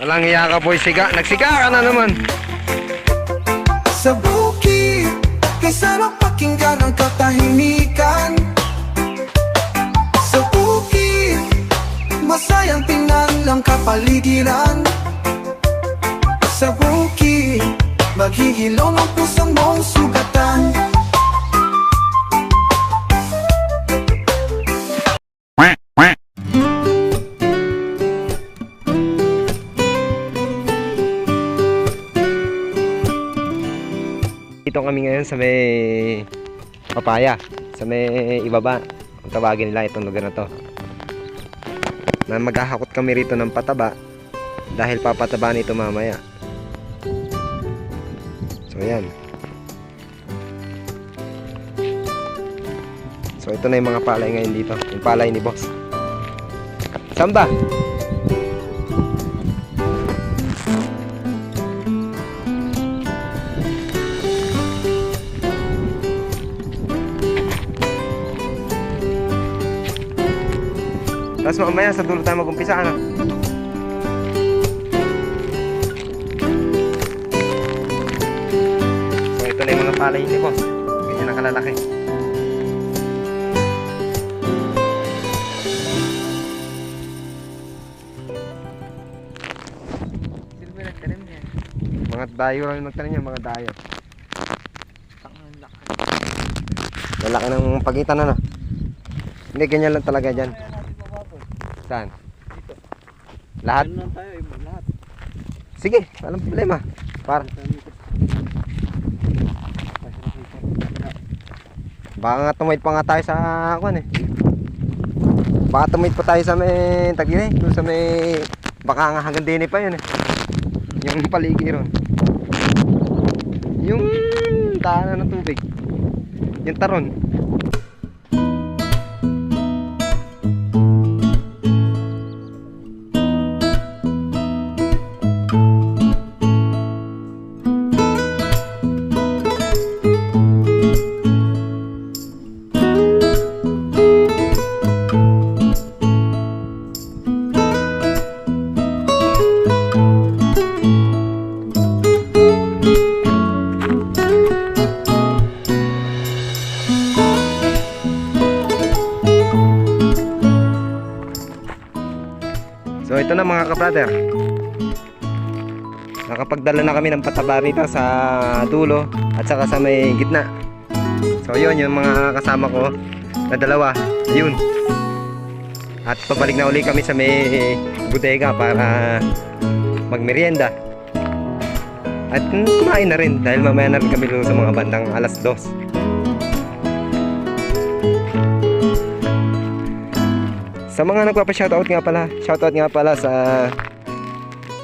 Walang iya ka boy, siga. Nagsiga ka na naman. Sa bukid Kay sarap pakinggan ang katahimikan Sa bukid Masayang tingnan ang kapaligiran Sa bukid Maghihilom ang pusong mong sugatan Dito kami ngayon sa may papaya. Sa may ibaba. Ang tawagin nila itong lugar na to. Na maghahakot kami rito ng pataba. Dahil papataba nito mamaya. So yan. So ito na yung mga palay ngayon dito. Yung palay ni boss. Samba! Tapos mamaya sa dulo tayo mag-umpisa ano? So ito na yung mga palay ni boss. Ganyan ang kalalaki. Mga dayo lang yung nagtanim niya, mga dayo. Lalaki ng pagitan ano. Hindi, ganyan lang talaga dyan. Saan? Lahat? Ano lang tayo, eh, lahat. Sige, walang problema. Para, baka nga tumawid pa nga tayo sa kuan eh. Baka tumawid pa tayo sa may tagine, doon sa may baka nga hanggang dini pa yun eh. Yung paligid ron. Yung daanan ng tubig. Yung taron. Ito na mga kabrader. Nakapagdala na kami ng pataba rito sa dulo at saka sa may gitna. So yun yung mga kasama ko na dalawa. Yun. At pabalik na uli kami sa may bodega para magmerienda. At kumain na rin dahil mamaya na rin kami sa mga bandang alas dos. Sa mga nagpapa-shoutout nga pala, shoutout nga pala sa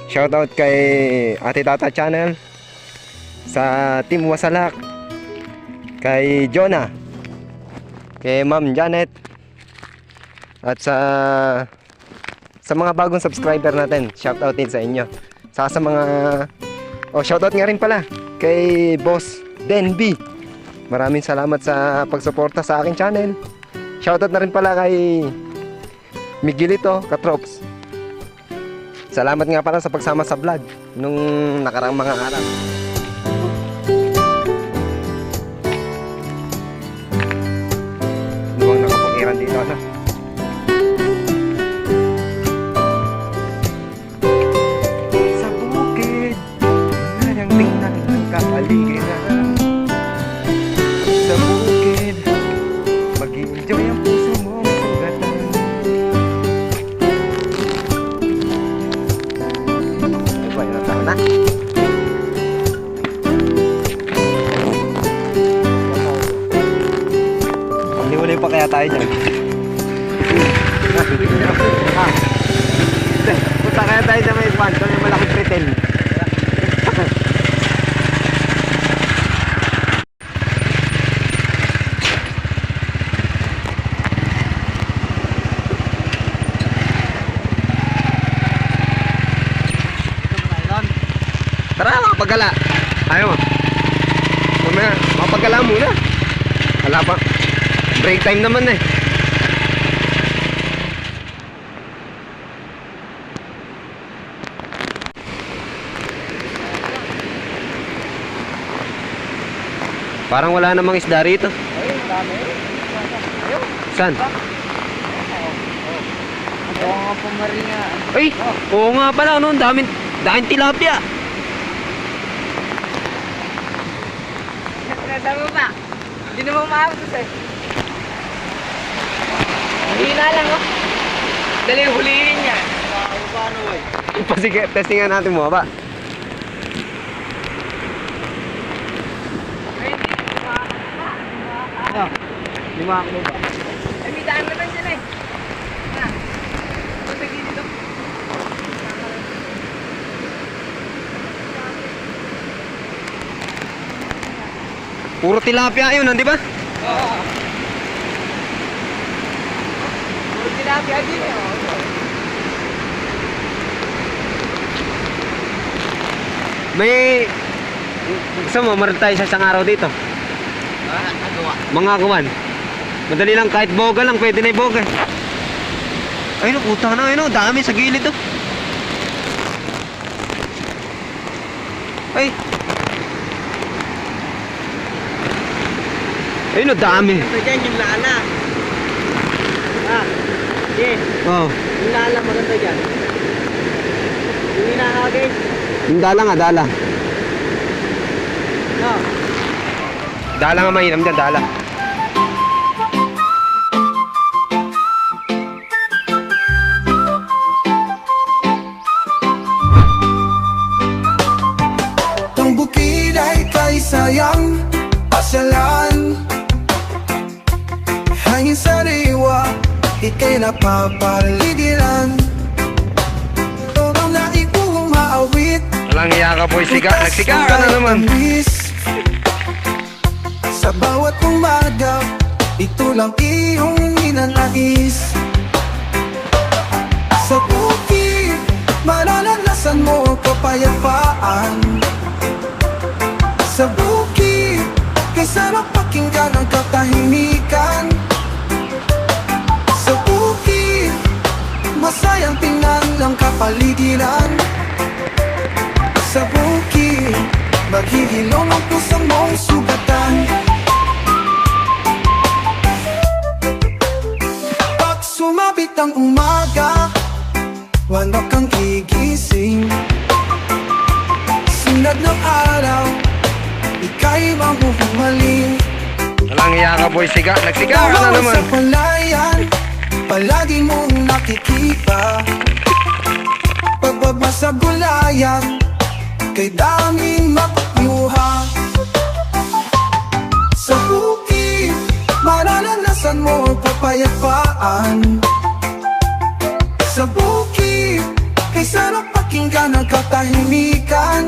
shoutout kay Ate Tata Channel, sa Team Wasalak, kay Jonah, kay Ma'am Janet, at sa sa mga bagong subscriber natin, shoutout din sa inyo. Sa sa mga oh shoutout nga rin pala kay Boss Denby. Maraming salamat sa pagsuporta sa aking channel. Shoutout na rin pala kay Miguelito Katrops. Salamat nga pala sa pagsama sa vlog nung nakarang mga araw. Luwang nakapangiran dito na. Tayo dyan? Punta kaya tayo sa may kwan, sa may malaking pretel. Tara, makapagala. Ayaw. Mamaya, makapagala muna. Wala pa break time naman eh. Parang wala namang isda rito. Saan? Oo nga po Maria. Ay, oo nga pala. Ano, daming, daming tilapia. Nadama ba? Hindi naman maabot sa'yo. Eh. Hina lang oh. Dali huliin niya. Paano eh? Pasige, testingan natin mo ba? Ano? Lima ako ba? Ay, may daan naman dyan eh. Ha? Punta dito. Puro tilapia yun, di ba? Oo. Puro tilapia din eh. oh. May... Gusto mo, maroon tayo sa isang araw dito. Ah, nagawa. Mga kuwan. Madali lang, kahit boga lang, pwede na yung boga. Ay, no, puta na, ayun, no, dami sa gilid, oh. Ay. Ayun, no, dami. Ito dyan yung lala. Ah, yes. Oh, Yung lala maganda dyan. Yung hinahagay. yung dala nga, dala. No. Dala nga mainam dyan, dala. Ang bukid ay kay sayang pasyalan Hangin sariwa, ikay napapaligiran. Todo na ikaw maawit. Walang iya ka, boy. Siga, nagsiga ka na naman. Sa bawat umaga Ito lang iyong ninanais. Sa bukid Mararanasan mo kapayapaan. Sa bukid Kay sarap pakinggan ang katahimikan Masayang tingnan ng kapaligiran. Sa bukid Maghihilom ang puso mong sugatan. Pag sumabit ang umaga Wala kang gigising. Sinad ng araw Ika'y mahuhumaling Walang iya ka, boy. Siga, nagsiga ka na naman. sa palayan Palagi mong nakikita. Pagbaba sa gulayan Kay daming makuha. Sa bukid Mararanasan mo ang kapayapaan Sa bukid Kay sarap pakinggan ang katahimikan.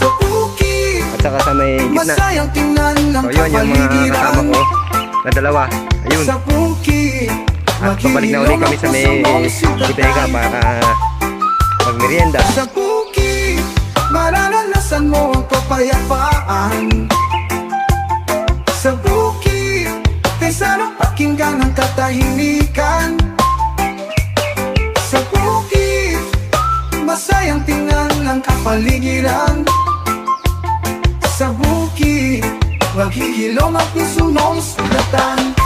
Sa bukid At saka sa may gitna. Masayang tingnan ng O, yun, yung mga kasama ko. Na dalawa. Ayun. At babalik na ulit kami sa may Ibega para magmerienda. Sa bukid Mararanasan mo ang kapayapaan Sa bukid Maghihilom